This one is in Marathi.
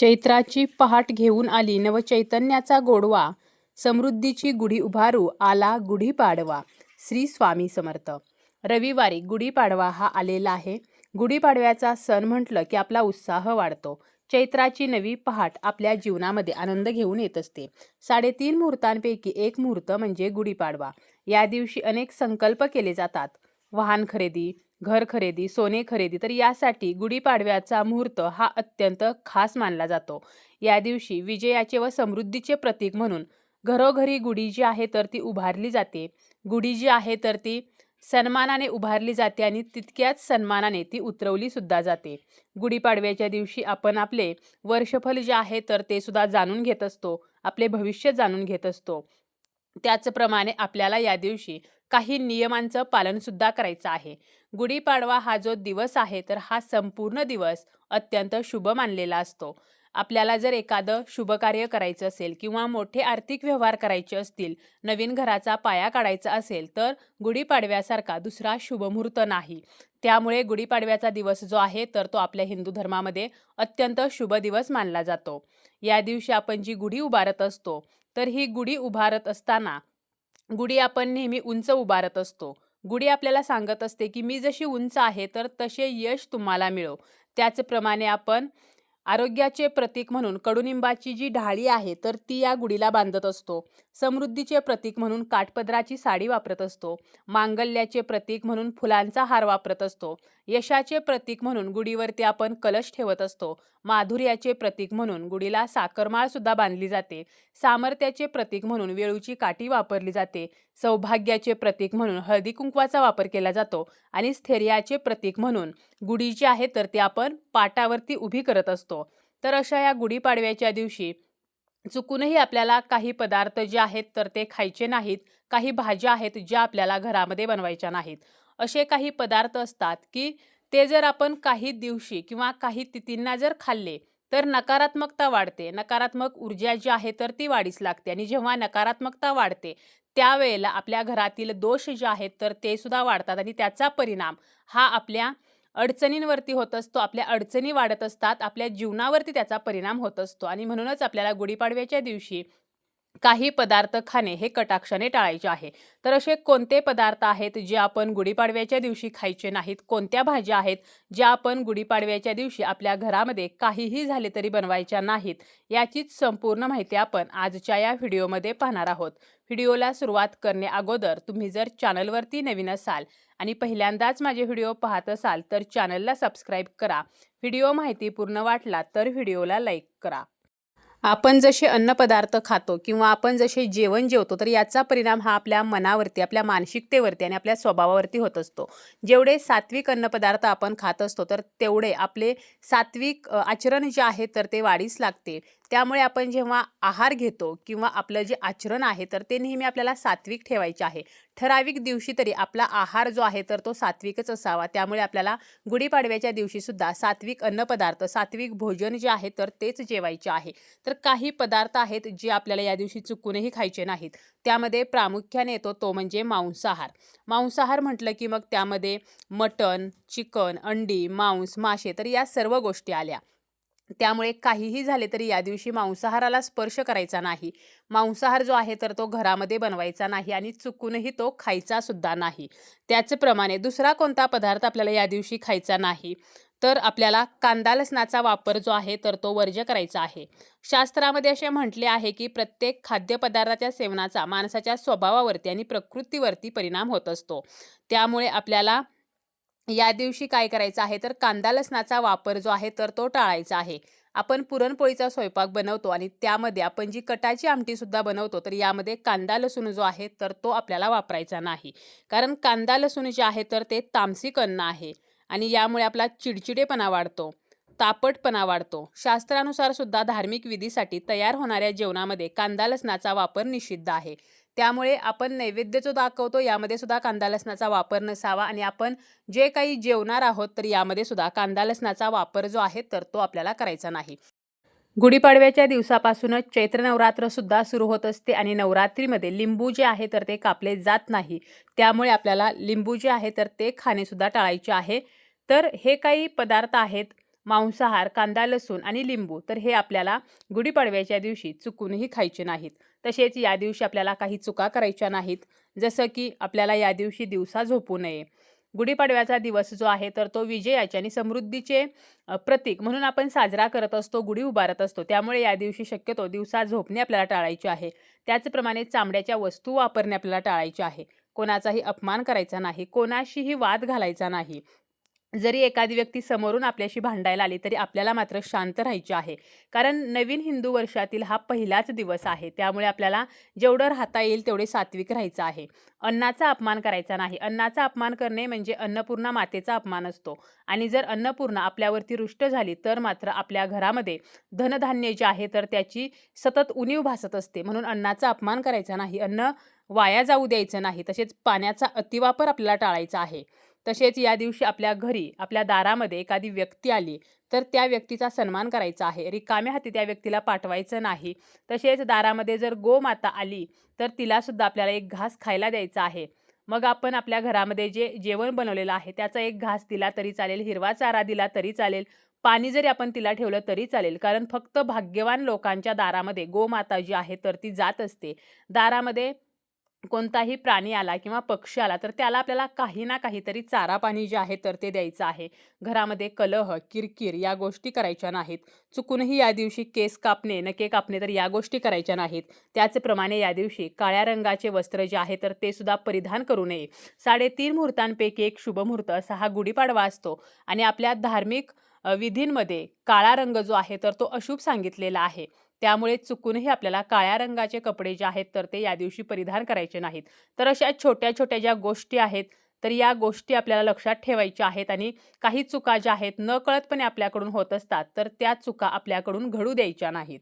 चैत्राची पहाट घेऊन आली नवचैतन्याचा गोडवा. समृद्धीची गुढी उभारू आला गुढीपाडवा श्री स्वामी समर्थ. रविवारी गुढीपाडवा हा आलेला आहे. गुढीपाडव्याचा सण म्हटलं की आपला उत्साह वाढतो. चैत्राची नवी पहाट आपल्या जीवनामध्ये आनंद घेऊन येत असते. साडेतीन मुहूर्तांपैकी एक मुहूर्त म्हणजे गुढीपाडवा या दिवशी अनेक संकल्प केले जातात. वाहन खरेदी घर खरेदी सोने खरेदी तर यासाठी गुढीपाडव्याचा मुहूर्त हा अत्यंत खास मानला जातो. या दिवशी विजयाचे व समृद्धीचे प्रतीक म्हणून घरोघरी गुढी जी आहे तर ती उभारली जाते. गुढी जी आहे तर ती सन्मानाने उभारली जाते आणि तितक्याच सन्मानाने ती उतरवली सुद्धा जाते. गुढीपाडव्याच्या दिवशी आपण आपले वर्षफल जे आहे तर ते सुद्धा जाणून घेत असतो. आपले भविष्य जाणून घेत असतो. त्याचप्रमाणे आपल्याला या दिवशी काही नियमांचं पालनसुद्धा करायचं आहे. गुढीपाडवा हा जो दिवस आहे तर हा संपूर्ण दिवस अत्यंत शुभ मानलेला असतो. आपल्याला जर एखादं शुभ कार्य करायचं असेल किंवा मोठे आर्थिक व्यवहार करायचे असतील नवीन घराचा पाया काढायचा असेल तर गुढीपाडव्यासारखा दुसरा शुभमुहूर्त नाही. त्यामुळे गुढीपाडव्याचा दिवस जो आहे तर तो आपल्या हिंदू धर्मामध्ये अत्यंत शुभ दिवस मानला जातो. या दिवशी आपण जी गुढी उभारत असतो तर ही गुढी उभारत असताना गुढी आपण नेहमी उंच उभारत असतो. गुढी आपल्याला सांगत असते की मी जशी उंच आहे तर तसे यश तुम्हाला मिळो. त्याचप्रमाणे आपण आरोग्याचे प्रतीक म्हणून कडुनिंबाची जी ढाळी आहे तर ती या गुढीला बांधत असतो. समृद्धीचे प्रतीक म्हणून काठपदराची साडी वापरत असतो. मांगल्याचे प्रतीक म्हणून फुलांचा हार वापरत असतो. यशाचे प्रतीक म्हणून गुढीवरती आपण कलश ठेवत असतो. माधुर्याचे प्रतीक म्हणून गुढीला साखरमाळ सुद्धा बांधली जाते. सामर्थ्याचे प्रतीक म्हणून वेळूची काठी वापरली जाते. सौभाग्याचे प्रतीक म्हणून हळदी कुंकवाचा वापर केला जातो आणि स्थैर्याचे प्रतीक म्हणून गुढी जी आहे तर ती आपण पाटावरती उभी करत असतो. तर अशा या गुढीपाडव्याच्या दिवशी चुकूनही आपल्याला काही पदार्थ जे आहेत तर ते खायचे नाहीत काही भाज्या आहेत ज्या आपल्याला घरामध्ये बनवायच्या नाहीत. असे काही पदार्थ असतात की ते जर आपण काही दिवशी किंवा काही तिथींना जर खाल्ले तर नकारात्मकता वाढते. नकारात्मक ऊर्जा जी आहे तर ती वाढीस लागते. आणि जेव्हा नकारात्मकता वाढते त्यावेळेला आपल्या घरातील दोष जे आहेत तर ते सुद्धा वाढतात. आणि त्याचा परिणाम हा आपल्या अडचणींवरती होत असतो. आपल्या अडचणी वाढत असतात. आपल्या जीवनावरती त्याचा परिणाम होत असतो. आणि म्हणूनच आपल्याला गुढीपाडव्याच्या दिवशी काही पदार्थ खाणे हे कटाक्षाने टाळायचे आहे. तर असे कोणते पदार्थ आहेत जे आपण गुढीपाडव्याच्या दिवशी खायचे नाहीत? कोणत्या भाज्या आहेत ज्या आपण गुढीपाडव्याच्या दिवशी आपल्या घरामध्ये काहीही झाले तरी बनवायच्या नाहीत? याचीच संपूर्ण माहिती आपण आजच्या या व्हिडिओमध्ये पाहणार आहोत. व्हिडिओला सुरुवात करणे अगोदर तुम्ही जर चॅनलवरती नवीन असाल आणि पहिल्यांदाच माझे व्हिडिओ पाहत असाल तर चॅनलला सबस्क्राईब करा. व्हिडिओ माहिती पूर्ण वाटला तर व्हिडिओला लाईक करा. आपण जसे अन्नपदार्थ खातो किंवा आपण जसे जेवण जेवतो तर याचा परिणाम हा आपल्या मनावरती आपल्या मानसिकतेवरती आणि आपल्या स्वभावावरती होत असतो. जेवढे सात्विक अन्नपदार्थ आपण खात असतो तर तेवढे आपले सात्विक आचरण जे आहे तर ते वाढीस लागते. त्यामुळे आपण जेव्हा आहार घेतो किंवा आपलं जे आचरण आहे तर ते नेहमी आपल्याला सात्विक ठेवायचे आहे. ठराविक दिवशी तरी आपला आहार जो आहे तर तो सात्विकच असावा. त्यामुळे आपल्याला गुढीपाडव्याच्या दिवशीसुद्धा सात्विक अन्नपदार्थ सात्विक भोजन जे आहे तर तेच जेवायचे आहे. तर काही पदार्थ आहेत जे आपल्याला या दिवशी चुकूनही खायचे नाहीत. त्यामध्ये प्रामुख्याने येतो तो म्हणजे मांसाहार. मांसाहार म्हटलं की मग त्यामध्ये मटण चिकन अंडी मांस मासे तर या सर्व गोष्टी आल्या. त्यामुळे काहीही झाले तरी या दिवशी मांसाहाराला स्पर्श करायचा नाही. मांसाहार जो आहे तर तो घरामध्ये बनवायचा नाही आणि चुकूनही तो खायचा सुद्धा नाही. त्याचप्रमाणे दुसरा कोणता पदार्थ आपल्याला या दिवशी खायचा नाही तर आपल्याला कांदा लसणाचा वापर जो आहे तर तो वर्ज्य करायचा आहे. शास्त्रामध्ये असे म्हटले आहे की प्रत्येक खाद्यपदार्थाच्या सेवनाचा माणसाच्या स्वभावावरती आणि प्रकृतीवरती परिणाम होत असतो. त्यामुळे आपल्याला या दिवशी काय करायचं आहे तर कांदा लसणाचा वापर जो आहे तर तो टाळायचा आहे. आपण पुरणपोळीचा स्वयंपाक बनवतो आणि त्यामध्ये आपण जी कटाची आमटी सुद्धा बनवतो तर यामध्ये कांदा लसूण जो आहे तर तो आपल्याला वापरायचा नाही. कारण कांदा लसूण जे आहे तर ते तामसिक अन्न आहे आणि यामुळे आपला चिडचिडेपणा वाढतो तापटपणा वाढतो. शास्त्रानुसार सुद्धा धार्मिक विधीसाठी तयार होणाऱ्या जेवणामध्ये कांदा लसणाचा वापर निषिद्ध आहे. त्यामुळे आपण नैवेद्य जो दाखवतो यामध्ये सुद्धा कांदा लसणाचा वापर नसावा आणि आपण जे काही जेवणार आहोत तर यामध्ये सुद्धा कांदा लसणाचा वापर जो आहे तर तो आपल्याला करायचा नाही. गुढीपाडव्याच्या दिवसापासूनच चैत्र नवरात्रसुद्धा सुरू होत असते आणि नवरात्रीमध्ये लिंबू जे आहे तर ते कापले जात नाही. त्यामुळे आपल्याला लिंबू जे आहे तर ते खाणेसुद्धा टाळायचे आहे. तर हे काही पदार्थ आहेत मांसाहार कांदा लसूण आणि लिंबू तर हे आपल्याला गुढीपाडव्याच्या दिवशी चुकूनही खायचे नाहीत. तसेच या दिवशी आपल्याला काही चुका करायच्या नाहीत. जसं की आपल्याला या दिवशी दिवसा झोपू नये. गुढीपाडव्याचा दिवस जो आहे तर तो विजयाचे आणि समृद्धीचे प्रतीक म्हणून आपण साजरा करत असतो गुढी उभारत असतो. त्यामुळे या दिवशी शक्यतो दिवसा झोपणे आपल्याला टाळायचे आहे. त्याचप्रमाणे चामड्याच्या वस्तू वापरणे आपल्याला टाळायचे आहे. कोणाचाही अपमान करायचा नाही कोणाशीही वाद घालायचा नाही. जरी एखादी व्यक्ती समोरून आपल्याशी भांडायला आली तरी आपल्याला मात्र शांत राहायचे आहे. कारण नवीन हिंदू वर्षातील हा पहिलाच दिवस आहे. त्यामुळे आपल्याला जेवढं राहता येईल तेवढे सात्विक राहायचं आहे. अन्नाचा अपमान करायचा नाही. अन्नाचा अपमान करणे म्हणजे अन्नपूर्णा मातेचा अपमान असतो. आणि जर अन्नपूर्णा आपल्यावरती रुष्ट झाली तर मात्र आपल्या घरामध्ये धनधान्य जे आहे तर त्याची सतत उणीव भासत असते. म्हणून अन्नाचा अपमान करायचा नाही. अन्न वाया जाऊ द्यायचं नाही. तसेच पाण्याचा अतिवापर आपल्याला टाळायचा आहे. तसेच या दिवशी आपल्या घरी आपल्या दारामध्ये एखादी व्यक्ती आली तर त्या व्यक्तीचा सन्मान करायचा आहे. रिकाम्या हाती त्या व्यक्तीला पाठवायचं नाही. तसेच दारामध्ये जर गोमाता आली तर तिलासुद्धा आपल्याला एक घास खायला द्यायचा आहे. मग आपण आपल्या घरामध्ये जे जेवण बनवलेलं आहे त्याचा एक घास दिला तरी चालेल हिरवा चारा दिला तरी चालेल पाणी जरी आपण तिला ठेवलं तरी चालेल. कारण फक्त भाग्यवान लोकांच्या दारामध्ये गोमाता जी आहे तर ती जात असते. दारामध्ये कोणताही प्राणी आला किंवा पक्षी आला तर त्याला आपल्याला काही ना काहीतरी चारा पाणी जे आहे तर ते द्यायचं आहे. घरामध्ये कलह किरकिर या गोष्टी करायच्या नाहीत. चुकूनही या दिवशी केस कापणे नके कापणे तर या गोष्टी करायच्या नाहीत. त्याचप्रमाणे या दिवशी काळ्या रंगाचे वस्त्र जे आहे तर ते सुद्धा परिधान करू नये. साडेतीन मुहूर्तांपैकी एक शुभ मुहूर्त असा हा गुढीपाडवा असतो. आणि आपल्या धार्मिक विधींमध्ये काळा रंग जो आहे तर तो अशुभ सांगितलेला आहे. त्यामुळे चुकूनही आपल्याला काळ्या रंगाचे कपडे जे आहेत तर ते या दिवशी परिधान करायचे नाहीत. तर अशा छोट्या छोट्या ज्या गोष्टी आहेत तर या गोष्टी आपल्याला लक्षात ठेवायच्या आहेत आणि काही चुका ज्या आहेत न कळतपणे आपल्याकडून होत असतात तर त्या चुका आपल्याकडून घडू द्यायच्या नाहीत.